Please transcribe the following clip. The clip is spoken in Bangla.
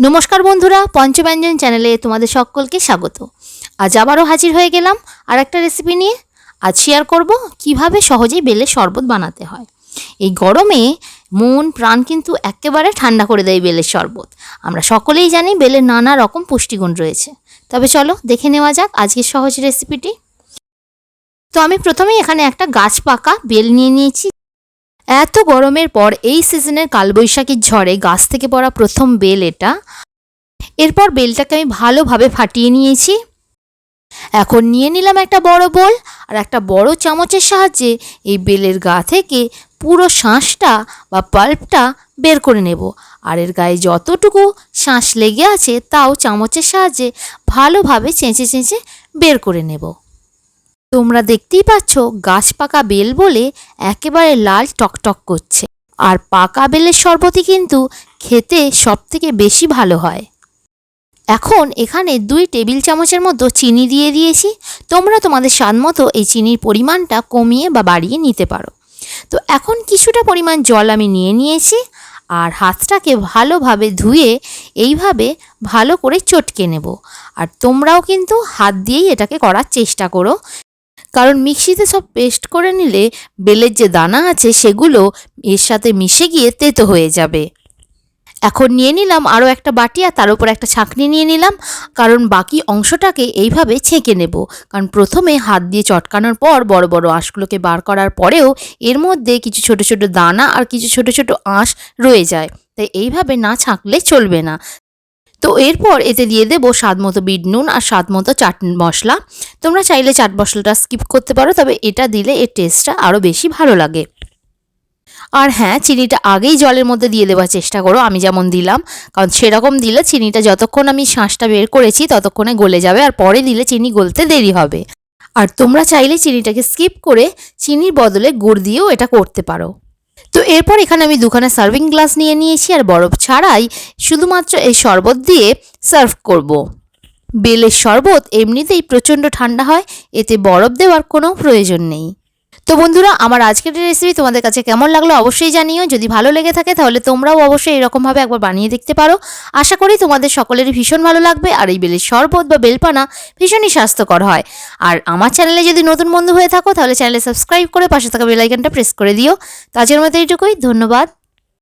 নমস্কার বন্ধুরা, পঞ্চব্যঞ্জন চ্যানেলে তোমাদের সকলকে স্বাগত। আজ আবারও হাজির হয়ে গেলাম আর একটা রেসিপি নিয়ে। আজ শেয়ার করব কীভাবে সহজেই বেলের শরবত বানাতে হয়। এই গরমে মন, প্রাণ কিন্তু একেবারে ঠান্ডা করে দেয় বেলের শরবত। আমরা সকলেই জানি বেলের নানা রকম পুষ্টিগুণ রয়েছে। তবে চলো দেখে নেওয়া যাক আজকের সহজ রেসিপিটি তো আমি প্রথমেই এখানে একটা গাছ পাকা বেল নিয়ে নিয়েছি। এত গরমের পর এই সিজনের কালবৈশাখীর ঝড়ে গাছ থেকে পড়া প্রথম বেল এটা। এরপর বেলটাকে আমি ভালোভাবে ফাটিয়ে নিয়েছি। এখন নিয়ে নিলাম একটা বড় বোল আর একটা বড় চামচের সাহায্যে এই বেলের গা থেকে পুরো শাঁসটা বা পাল্পটা বের করে নেব। আর এর গায়ে যতটুকু শাঁস লেগে আছে তাও চামচের সাহায্যে ভালোভাবে চেঁচে চেঁচে বের করে নেব। তোমরা দেখতেই পাচ্ছ গাছ পাকা বেল বলে একেবারে লাল টকটক করছে। আর পাকা বেলের শরবতই কিন্তু খেতে সবথেকে বেশি ভালো হয়। এখন এখানে দুই টেবিল চামচের মতো চিনি দিয়ে দিয়েছি। তোমরা তোমাদের স্বাদ মতো এই চিনির পরিমাণটা কমিয়ে বা বাড়িয়ে নিতে পারো। তো এখন কিছুটা পরিমাণ জল আমি নিয়ে নিয়েছি আর হাতটাকে ভালোভাবে ধুয়ে এইভাবে ভালো করে চটকে নেব। আর তোমরাও কিন্তু হাত দিয়েই এটাকে করার চেষ্টা করো। কারণ মিক্সিতে সব পেস্ট করে নিলে বেলের যে দানা আছে সেগুলো এর সাথে মিশে গিয়ে তেতো হয়ে যাবে। এখন নিয়ে নিলাম আরও একটা বাটি আর তার উপর একটা ছাঁকনি নিয়ে নিলাম, কারণ বাকি অংশটাকে এইভাবে ছেঁকে নেব। কারণ প্রথমে হাত দিয়ে চটকানোর পর বড় বড় আঁশগুলোকে বার করার পরেও এর মধ্যে কিছু ছোট ছোট দানা আর কিছু ছোট ছোট আঁশ রয়ে যায়। তাই এইভাবে না ছাঁকলে চলবে না। তো এরপর এতে দিয়ে দেবো স্বাদ মতো বিট নুন আর স্বাদ মতো চাট মশলা। তোমরা চাইলে চাট মশলাটা স্কিপ করতে পারো, তবে এটা দিলে এর টেস্টটা আরও বেশি ভালো লাগে। আর হ্যাঁ চিনিটা আগেই জলের মধ্যে দিয়ে দেওয়ার চেষ্টা করো, আমি যেমন দিলাম। কারণ সেরকম দিলে চিনিটা যতক্ষণ আমি শাঁসটা বের করেছি, ততক্ষণে গলে যাবে আর পরে দিলে চিনি গলতে দেরি হবে। আর তোমরা চাইলে চিনিটাকে স্কিপ করে চিনির বদলে গুড় দিয়েও এটা করতে পারো। তো এরপর এখানে আমি দুখানা সার্ভিং গ্লাস নিয়ে নিয়েছি আর বরফ ছাড়াই শুধুমাত্র এই শরবত দিয়ে সার্ভ করব। বেলের শরবত এমনিতেই প্রচণ্ড ঠান্ডা হয়, এতে বরফ দেওয়ার কোনো প্রয়োজন নেই তো বন্ধুরা, আমার আজকের রেসিপি তোমাদের কাছে কেমন লাগল অবশ্যই জানিও। যদি ভালো লেগে থাকে তাহলে তোমরাও অবশ্যই এরকমভাবে একবার বানিয়ে দেখতে পারো। আশা করি তোমাদের সকলেরই ভীষণ ভালো লাগবে আর এই বেলের শরবত বা বেলপানা ভীষণই স্বাস্থ্যকর হয়। আর আমার চ্যানেলে যদি নতুন বন্ধু হয়ে থাকো তাহলে চ্যানেলে সাবস্ক্রাইব করে পাশে থাকা বেলাইকানটা প্রেস করে দিও। তো আজকের মতো এইটুকুই, ধন্যবাদ।